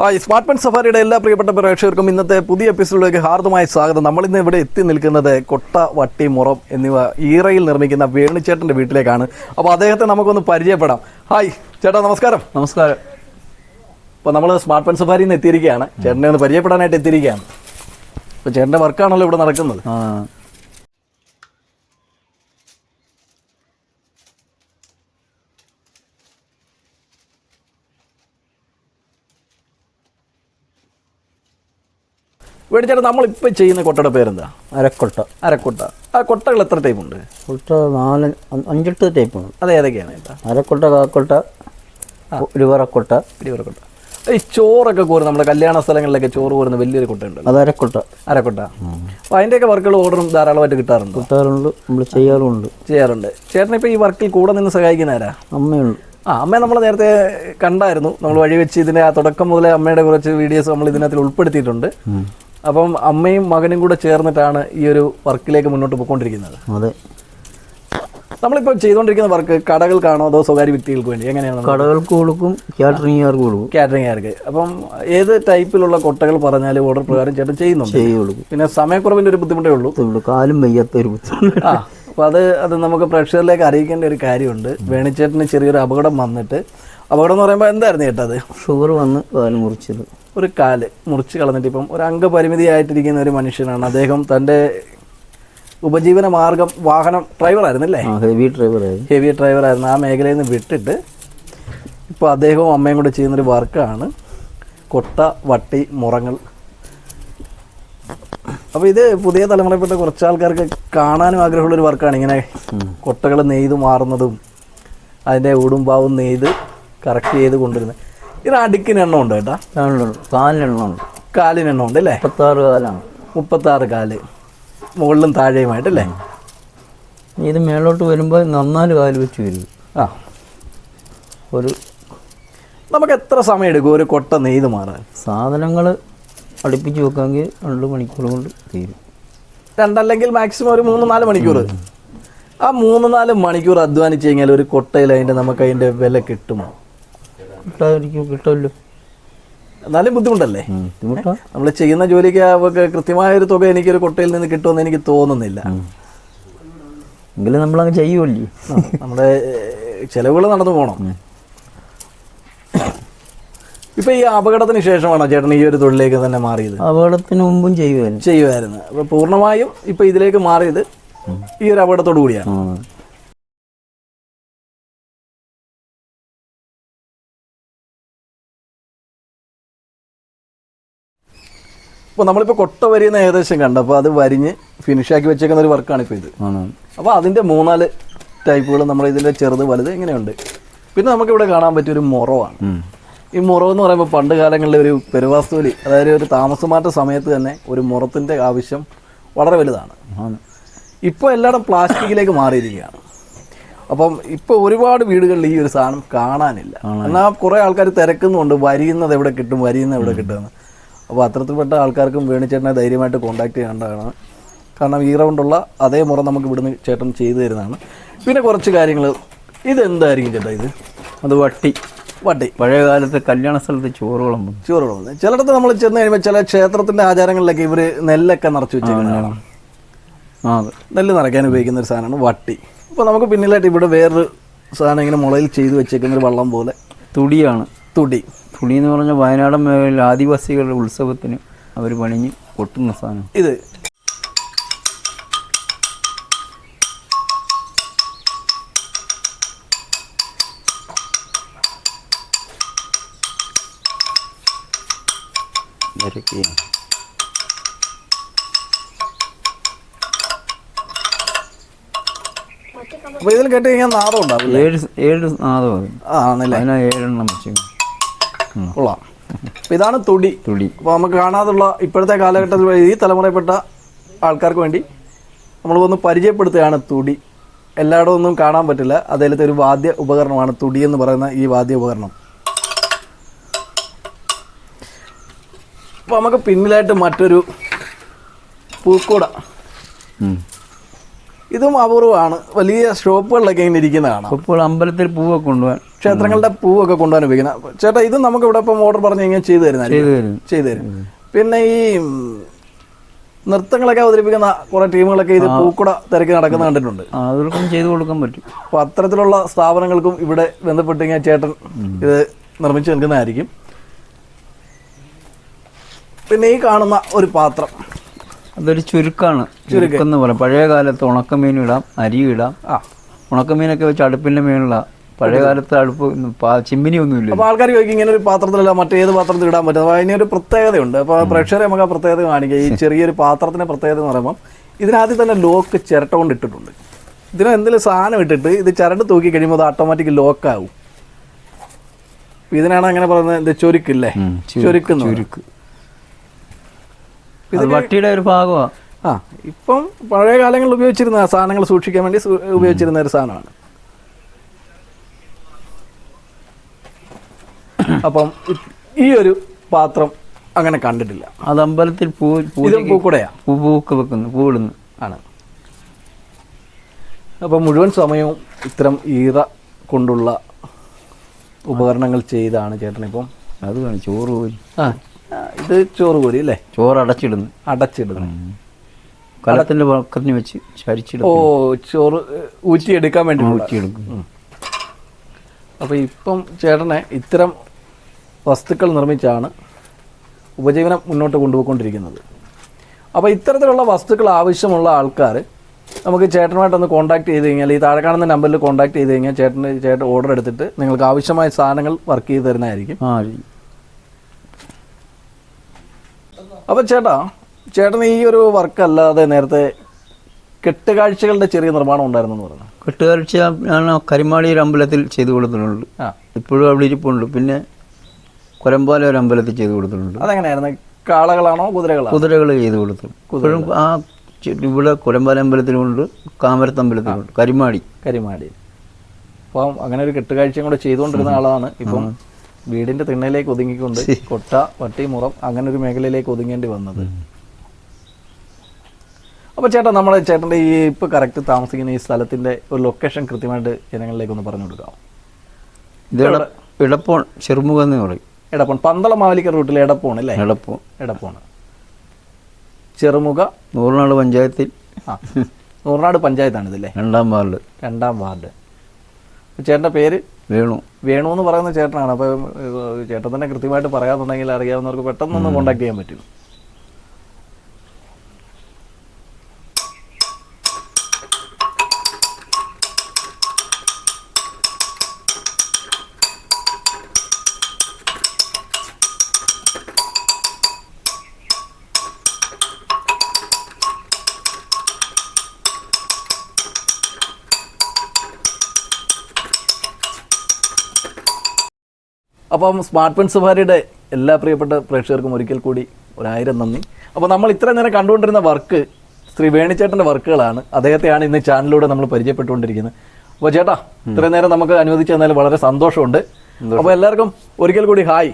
Hi smart phone സഫാരിയുടെ എല്ലാ പ്രിയപ്പെട്ട പ്രേക്ഷകർക്കും ഇന്നത്തെ പുതിയ എപ്പിസോഡിലേക്ക് ഹാർദമായ സ്വാഗതം. നമ്മളിന്ന് ഇവിടെ എത്തി നിൽക്കുന്നത് കൊട്ട വട്ടി മുറം എന്നിവ ഈറയിൽ നിർമ്മിക്കുന്ന വേണുചേട്ടന്റെ വീട്ടിലേക്കാണ്. അപ്പോൾ അദ്ദേഹത്തെ നമുക്കൊന്ന് പരിചയപ്പെടാം. ഹായ് ചേട്ടാ നമസ്കാരം. നമസ്കാരം. അപ്പോൾ നമ്മൾ സ്മാർട്ട് ഫോൺ സഫാരിയിൽ നിന്ന് എത്തിയിരിക്കുകയാണ്. ചേട്ടനെ ഒന്ന് പരിചയപ്പെടാനായിട്ട് എത്തിയിരിക്കുകയാണ്. അപ്പോൾ ചേട്ടന്റെ വർക്കാണല്ലോ ഇവിടെ നടക്കുന്നത്. ആ വേണിച്ചേട്ടൻ നമ്മളിപ്പോൾ ചെയ്യുന്ന കൊട്ടയുടെ പേരെന്താ? അരക്കൊട്ട. അരക്കൊട്ട. ആ കൊട്ടകൾ എത്ര ടൈപ്പ് ഉണ്ട്? കൊട്ട നാല് അഞ്ചെട്ട് അഞ്ചെട്ട് ടൈപ്പാണ് അത് ഏതൊക്കെയാണ് ചേട്ടാ അരക്കൊട്ട കാക്കൊട്ട ഒരുവറക്കൊട്ട ഒരുവറക്കൊട്ട ഈ ചോറൊക്കെ കോരുന്ന നമ്മുടെ കല്യാണ സ്ഥലങ്ങളിലൊക്കെ ചോറ് കോരുന്ന വലിയൊരു കൊട്ടയുണ്ട് അത് അരക്കൊട്ട. അരക്കൊട്ട. അപ്പോൾ അതിന്റെയൊക്കെ വർക്കുകൾ ഓർഡറും ധാരാളമായിട്ട് കിട്ടാറുണ്ട്? കിട്ടാറുണ്ട്. നമ്മൾ ചെയ്യാറുണ്ട്. ചെയ്യാറുണ്ട്. ചേട്ടൻ ഇപ്പോൾ ഈ വർക്കിൽ കൂടെ നിന്ന് സഹായിക്കുന്ന ആരാ? അമ്മയുണ്ട്. ആ അമ്മയെ നമ്മൾ നേരത്തെ കണ്ടായിരുന്നു. നമ്മൾ വഴി വെച്ച് ഇതിന്റെ ആ തുടക്കം മുതലേ അമ്മയുടെ കുറച്ച് വീഡിയോസ് നമ്മൾ ഇതിനകത്ത് ഉൾപ്പെടുത്തിയിട്ടുണ്ട്. അപ്പം അമ്മയും മകനും കൂടെ ചേർന്നിട്ടാണ് ഈ ഒരു വർക്കിലേക്ക് മുന്നോട്ട് പോയിക്കൊണ്ടിരിക്കുന്നത്. അതെ. നമ്മളിപ്പോൾ ചെയ്തുകൊണ്ടിരിക്കുന്ന വർക്ക് കടകൾക്കാണോ അതോ സ്വകാര്യ വ്യക്തികൾക്ക് വേണ്ടി? എങ്ങനെയാണ് കടകൾക്ക് കൊടുക്കും കാറ്ററിംഗുകാർക്ക് കൊടുക്കും. കാറ്ററിംഗുകാർക്ക്. അപ്പം ഏത് ടൈപ്പിലുള്ള കൊട്ടകൾ പറഞ്ഞാലും ഓർഡർ പ്രകാരം ചേട്ടൻ ചെയ്യുന്നുണ്ട്. ചെയ്യുള്ളൂ. പിന്നെ സമയക്കുറവിന്റെ ഒരു ബുദ്ധിമുട്ടേ ഉള്ളൂ. കാലും വയ്യാത്ത ഒരു ബുദ്ധിമുട്ട്. ആ അപ്പോൾ അത് അത് നമുക്ക് പ്രേക്ഷകരിലേക്ക് അറിയിക്കേണ്ട ഒരു കാര്യമുണ്ട്. വേണിച്ചേട്ടന് ചെറിയൊരു അപകടം വന്നിട്ട്. അപകടം എന്ന് പറയുമ്പോൾ എന്തായിരുന്നു ചേട്ടാ അത്? ഷുഗർ വന്ന് കാൽ മുറിച്ചത്. ഒരു കാൽ മുറിച്ച് കളഞ്ഞിട്ട് ഇപ്പം ഒരു അംഗപരിമിതിയായിട്ടിരിക്കുന്ന ഒരു മനുഷ്യനാണ്. അദ്ദേഹം തന്റെ ഉപജീവന മാർഗം വാഹനം ഡ്രൈവറായിരുന്നല്ലേ ഹെവി ഡ്രൈവറായിരുന്നു ഹെവി ഡ്രൈവറായിരുന്നു ആ മേഖലയിൽ നിന്ന് വിട്ടിട്ട് ഇപ്പോൾ അദ്ദേഹവും അമ്മയും കൂടെ ചെയ്യുന്നൊരു വർക്കാണ്. കൊട്ട വട്ടി മുറങ്ങൾ. അപ്പോൾ ഇത് പുതിയ തലമുറയിൽപ്പെട്ട കുറച്ച് ആൾക്കാർക്ക് കാണാനും ആഗ്രഹമുള്ളൊരു വർക്കാണ്. ഇങ്ങനെ കൊട്ടകൾ നെയ്ത് മാറുന്നതും അതിന്റെ ഊടുംപാവും നെയ്ത് കറക്റ്റ് ചെയ്ത് കൊണ്ടുവരുന്നത്. ഇത് അടുക്കിന് എണ്ണം ഉണ്ട് കേട്ടാ കാലിനുണ്ട് കാലിനെണ്ണമുണ്ട് കാലിന് എണ്ണം ഉണ്ട് അല്ലേ? മുപ്പത്താറ് കാലാണ്. മുപ്പത്താറ് കാൽ. മുകളിലും താഴെയുമായിട്ട് അല്ലേ ഇത് മേലോട്ട് വരുമ്പോൾ നന്നാൽ കാൽ വെച്ച് വരും. ആ. ഒരു നമുക്ക് എത്ര സമയം എടുക്കും ഒരു കൊട്ട നെയ്ത് മാറാൻ? സാധനങ്ങൾ അടുപ്പിച്ച് വെക്കാമെങ്കിൽ രണ്ട് മണിക്കൂർ കൊണ്ട് തീരും. രണ്ടല്ലെങ്കിൽ മാക്സിമം ഒരു മൂന്ന് നാല് മണിക്കൂർ. ആ മൂന്ന് നാല് മണിക്കൂർ അധ്വാനിച്ച് കഴിഞ്ഞാൽ ഒരു കൊട്ടയിൽ അതിന്റെ നമുക്ക് അതിന്റെ വില കിട്ടുമോ? കിട്ടാതിരിക്കും കിട്ടുമല്ലോ. എന്നാലും ബുദ്ധിമുട്ടല്ലേ? നമ്മൾ ചെയ്യുന്ന ജോലിക്ക് അവർക്ക് കൃത്യമായ ഒരു തുക എനിക്കൊരു കൊട്ടയിൽ നിന്ന് കിട്ടുമെന്ന് എനിക്ക് തോന്നുന്നില്ല. എങ്കിലും നമ്മളങ്ങ് ചെയ്യുമല്ലേ? നമ്മുടെ ചിലവുകൾ നടന്നു പോകണം ഇപ്പൊ ഈ അപകടത്തിന് ശേഷമാണോ ചേട്ടൻ ഈ ഒരു തൊഴിലേക്ക് തന്നെ മാറിയത്? അപകടത്തിന് മുമ്പും ചെയ്യുമായിരുന്നു ചെയ്യുമായിരുന്നു അപ്പൊ പൂർണമായും ഇപ്പൊ ഇതിലേക്ക് മാറിയത് ഈ ഒരു അപകടത്തോടു കൂടിയാണ്. അപ്പോൾ നമ്മളിപ്പോൾ കൊട്ട വരിയുന്ന ഏകദേശം കണ്ട? അപ്പോൾ അത് വരിഞ്ഞ് ഫിനിഷാക്കി വെച്ചേക്കുന്ന ഒരു വർക്കാണ് ഇപ്പൊ ഇത്. അപ്പൊ അപ്പോൾ അതിന്റെ മൂന്നാൽ ടൈപ്പുകൾ നമ്മൾ ഇതിന്റെ ചെറുത് വലുത് ഇങ്ങനെയുണ്ട്. പിന്നെ നമുക്ക് ഇവിടെ കാണാൻ പറ്റിയ ഒരു മുറവാണ് ഈ മുറവ് എന്ന് പറയുമ്പോൾ പണ്ട് കാലങ്ങളിൽ ഒരു പെരുവാസ്തൂലി അതായത് ഒരു താമസമാറ്റ സമയത്ത് തന്നെ ഒരു മുറത്തിന്റെ ആവശ്യം വളരെ വലുതാണ്. ഇപ്പോൾ എല്ലായിടും പ്ലാസ്റ്റിക്കിലേക്ക് മാറിയിരിക്കുകയാണ്. അപ്പം ഇപ്പോൾ ഒരുപാട് വീടുകളിൽ ഈ ഒരു സാധനം കാണാനില്ല. എന്നാൽ കുറേ ആൾക്കാർ തിരക്കുന്നുണ്ട് വരിയുന്നത് എവിടെ കിട്ടും വരിയുന്നത് എവിടെ കിട്ടുമെന്ന് അപ്പോൾ അത്തരത്തിൽപ്പെട്ട ആൾക്കാർക്കും വേണിച്ചേട്ടനെ ധൈര്യമായിട്ട് കോൺടാക്ട് ചെയ്യേണ്ടതാണ്. കാരണം ഈ റൗണ്ടുള്ള അതേ മുറ നമുക്ക് ഇവിടുന്ന് ചേട്ടൻ ചെയ്തു തരുന്നതാണ്. പിന്നെ കുറച്ച് കാര്യങ്ങൾ. ഇതെന്തായിരിക്കും ചേട്ടാ ഇത്? അത് വട്ടി. വട്ടി. പഴയ കാലത്ത് കല്യാണ സ്ഥലത്ത് ചോറ് ചോറുകളും ചോറ് കൊടുക്കുന്നത് ചിലയിടത്ത് നമ്മൾ ചെന്ന് കഴിയുമ്പോൾ ചില ക്ഷേത്രത്തിന്റെ ആചാരങ്ങളിലൊക്കെ ഇവർ നെല്ലൊക്കെ നിറച്ച് വെച്ചേക്കുന്നതാണ് ആ അതെ. നെല്ല് നിറയ്ക്കാൻ ഉപയോഗിക്കുന്ന ഒരു സാധനമാണ് വട്ടി. അപ്പോൾ നമുക്ക് പിന്നിലായിട്ട് ഇവിടെ വേറൊരു സാധനം ഇങ്ങനെ മുളയിൽ ചെയ്ത് വെച്ചേക്കുന്ന ഒരു വള്ളം പോലെ. തുടിയാണ്. തുടി. തുടി എന്ന് പറഞ്ഞ വയനാടൻ മേഖലയിൽ ആദിവാസികളുടെ ഉത്സവത്തിന് അവർ പണിഞ്ഞ് കൊട്ടുന്ന സാധനം. ഇത്. അപ്പൊ ഇതിൽ കേട്ട് കഴിഞ്ഞാൽ നാദം ഉണ്ടാവും ഏഴ് ഏഴ് നാദം ആണല്ലേ? അതിനാ ഏഴെണ്ണം വെച്ചു കൊള്ളാം. അപ്പൊ ഇതാണ് തുടി. തുടി. അപ്പോൾ നമുക്ക് കാണാതുള്ള ഇപ്പോഴത്തെ കാലഘട്ടത്തിൽ ഈ തലമുറയിൽപ്പെട്ട ആൾക്കാർക്ക് വേണ്ടി നമ്മൾ ഒന്ന് പരിചയപ്പെടുത്തുകയാണ് തുടി. എല്ലായിടവും ഒന്നും കാണാൻ പറ്റില്ല. അതിലത്തെ ഒരു വാദ്യ ഉപകരണമാണ് തുടി എന്ന് പറയുന്ന ഈ വാദ്യ ഉപകരണം. അപ്പോൾ നമുക്ക് പിന്നിലായിട്ട് മറ്റൊരു പൂക്കൂട. ഇതും അപൂർവമാണ്. വലിയ ഷോപ്പുകളിലൊക്കെ ഇങ്ങനെ ഇരിക്കുന്നതാണ്. ഇപ്പോൾ അമ്പലത്തിൽ പൂവൊക്കെ കൊണ്ടുപോകാൻ ക്ഷേത്രങ്ങളുടെ പൂവൊക്കെ കൊണ്ടുപോകാൻ ഉപയോഗിക്കുന്ന ചേട്ടാ ഇത് നമുക്ക് ഇവിടെ ഇപ്പം ഓർഡർ പറഞ്ഞു കഴിഞ്ഞാൽ ചെയ്തു തരുന്നതായിരിക്കും. ചെയ്തു തരും. പിന്നെ ഈ നൃത്തങ്ങളൊക്കെ അവതരിപ്പിക്കുന്ന കുറെ ടീമുകളൊക്കെ ഇത് പൂക്കുട തിരക്കി നടക്കുന്ന കണ്ടിട്ടുണ്ട്. അവർക്കും ചെയ്തു കൊടുക്കാൻ പറ്റും. അപ്പോൾ അത്തരത്തിലുള്ള സ്ഥാപനങ്ങൾക്കും ഇവിടെ ബന്ധപ്പെട്ട് കഴിഞ്ഞാൽ ചേട്ടൻ ഇത് നിർമ്മിച്ചു നിൽക്കുന്നതായിരിക്കും പിന്നെ ഈ കാണുന്ന ഒരു പാത്രം. അതൊരു ചുരുക്കാണ്. ചുരുക്കെന്ന് പറയാം. പഴയ കാലത്ത് ഉണക്കമീൻ ഇടാം അരി ഇടാം. ആ. ഉണക്കമീനൊക്കെ വെച്ച് അടുപ്പിന്റെ മീനുള്ള പഴയ കാലത്ത് അടുപ്പ് ചിമ്മിനി ഒന്നുമില്ല അപ്പോൾ ആൾക്കാർ ചോദിക്കും ഇങ്ങനെ ഒരു പാത്രത്തിലല്ല മറ്റേത് പാത്രത്തിൽ ഇടാൻ പറ്റും. അപ്പോൾ അതിനൊരു പ്രത്യേകതയുണ്ട്. അപ്പോൾ പ്രേക്ഷകരെ നമുക്ക് ആ പ്രത്യേകത കാണിക്കുക ഈ ചെറിയൊരു പാത്രത്തിന്റെ പ്രത്യേകത എന്ന് പറയുമ്പോൾ ഇതിനകത്ത് തന്നെ ലോക്ക് ചിരട്ട കൊണ്ട് ഇട്ടിട്ടുണ്ട്. ഇതിന് എന്തെങ്കിലും സാധനം ഇട്ടിട്ട് ഇത് ചരട് തൂക്കി കഴിയുമ്പോൾ അത് ഓട്ടോമാറ്റിക് ലോക്കാവും ഇതിനാണ് അങ്ങനെ പറയുന്നത് ചുരുക്കില്ലേ ചൊരുക്കുന്നു ചുരുക്ക്. വട്ടിയുടെ ഒരു ഭാഗമാണ് ആ ഇപ്പം പഴയ കാലങ്ങളിൽ ഉപയോഗിച്ചിരുന്ന സാധനങ്ങൾ സൂക്ഷിക്കാൻ വേണ്ടി ഉപയോഗിച്ചിരുന്ന ഒരു സാധനമാണ്. അപ്പം ഈ ഒരു പാത്രം അങ്ങനെ കണ്ടിട്ടില്ല. അത് അമ്പലത്തിൽ പൂ പൂക്കുടയാ പൂക്ക് വെക്കുന്നു പൂവിടുന്നു ആണ്. അപ്പം മുഴുവൻ സമയവും ഇത്തരം ഈറ കൊണ്ടുള്ള ഉപകരണങ്ങൾ ചെയ്താണ് ചേട്ടനിപ്പം. അത് ചോറ് പോയി. ആ, ഇത് ചോറ് കോരി അല്ലേ? ചോറ് അടച്ചിടുന്നു. അടച്ചിടുന്നു. കലത്തിന്റെ പക്കത്തിന് വെച്ച് ഓ ചോറ് ചോറ് ഊറ്റിയെടുക്കാൻ വേണ്ടി ഊറ്റിയെടുക്കും അപ്പോൾ ഇപ്പം ചേട്ടനെ ഇത്തരം വസ്തുക്കൾ നിർമ്മിച്ചാണ് ഉപജീവനം മുന്നോട്ട് കൊണ്ടുപോയിക്കൊണ്ടിരിക്കുന്നത്. അപ്പോൾ ഇത്തരത്തിലുള്ള വസ്തുക്കൾ ആവശ്യമുള്ള ആൾക്കാർ നമുക്ക് ചേട്ടനുമായിട്ടൊന്ന് കോൺടാക്ട് ചെയ്ത് കഴിഞ്ഞാൽ ഈ താഴെ കാണുന്ന നമ്പറിൽ കോൺടാക്ട് ചെയ്ത് കഴിഞ്ഞാൽ ചേട്ടന് ചേട്ടൻ ഓർഡർ എടുത്തിട്ട് നിങ്ങൾക്ക് ആവശ്യമായ സാധനങ്ങൾ വർക്ക് ചെയ്ത് തരുന്നതായിരിക്കും. ആ അപ്പോൾ ചേട്ടാ ചേട്ടൻ ഈ ഒരു വർക്ക് അല്ലാതെ നേരത്തെ കെട്ടുകാഴ്ചകളുടെ ചെറിയ നിർമ്മാണം ഉണ്ടായിരുന്നു പറഞ്ഞു? കെട്ടുകാഴ്ച ഞാൻ കരിമാളി ഒരു അമ്പലത്തിൽ ചെയ്തു കൊടുത്തിട്ടുണ്ട്. ഇപ്പോഴും അവിടെ ഇരിപ്പുണ്ട്. പിന്നെ കൊരമ്പാല ഒരു അമ്പലത്തിൽ ചെയ്തു കൊടുത്തിട്ടുണ്ട്. അതെങ്ങനെയായിരുന്നു? കാളകളാണോ കുതിരകളാണോ? കുതിരകൾ ചെയ്തു കൊടുത്തു. ഇപ്പോഴും ആ ഇവിടെ കൊരമ്പാല അമ്പലത്തിലുണ്ട് കാമരത്ത് അമ്പലത്തിലുണ്ട്. കരിമാടി. കരിമാടി. അപ്പം അങ്ങനെ ഒരു കെട്ടുകാഴ്ചയും കൂടെ ചെയ്തുകൊണ്ടിരുന്ന ആളാണ്. ഇപ്പം വീടിന്റെ തിണ്ണയിലേക്ക് ഒതുങ്ങിക്കൊണ്ട് കൊട്ട വട്ടി മുറം അങ്ങനെ ഒരു മേഖലയിലേക്ക് ഒതുങ്ങേണ്ടി വന്നത്. അപ്പോൾ ചേട്ടാ നമ്മളെ ചേട്ടന്റെ ഈ ഇപ്പോൾ കറക്റ്റ് താമസിക്കുന്ന ഈ സ്ഥലത്തിന്റെ ഒരു ലൊക്കേഷൻ കൃത്യമായിട്ട് ജനങ്ങളിലേക്ക് ഒന്ന് പറഞ്ഞു കൊടുക്കാം. ഇത് ഇടപ്പോൺ ചെറുമുഖം എന്ന് പറയും. എടപ്പോൺ പന്തള മാവലിക്കർ റൂട്ടിലെ എടപ്പോൺ അല്ലേ? ഇടപ്പോൺ എടപ്പോൺ ചെറുമുഖ. നൂറിനാട് പഞ്ചായത്തിൽ. ആ നൂറിനാട് പഞ്ചായത്താണ് ഇതല്ലേ രണ്ടാം വാർഡ്. രണ്ടാം വാർഡ്. ചേട്ടന്റെ പേര്? വേണു. വേണു എന്ന് പറയുന്ന ചേട്ടനാണ്. അപ്പോൾ ചേട്ടൻ തന്നെ കൃത്യമായിട്ട് പറയാന്നുണ്ടെങ്കിൽ അറിയാവുന്നവർക്ക് പെട്ടെന്നൊന്ന് കോണ്ടാക്ട് ചെയ്യാൻ പറ്റും. അപ്പം സ്മാർട്ട് പെൻ സഫാരിയുടെ എല്ലാ പ്രിയപ്പെട്ട പ്രേക്ഷകർക്കും ഒരിക്കൽ കൂടി ഒരായിരം നന്ദി. അപ്പോൾ നമ്മൾ ഇത്ര നേരം കണ്ടുകൊണ്ടിരുന്ന വർക്ക് ശ്രീ വേണിച്ചേട്ടന്റെ വർക്കുകളാണ്. അദ്ദേഹത്തെയാണ് ഇന്ന് ചാനലിലൂടെ നമ്മൾ പരിചയപ്പെട്ടുകൊണ്ടിരിക്കുന്നത്. അപ്പോൾ ചേട്ടാ ഇത്രയും നേരം നമുക്ക് അനുവദിച്ചു തന്നാൽ വളരെ സന്തോഷമുണ്ട്. അപ്പോൾ എല്ലാവർക്കും ഒരിക്കൽ കൂടി ഹായ്.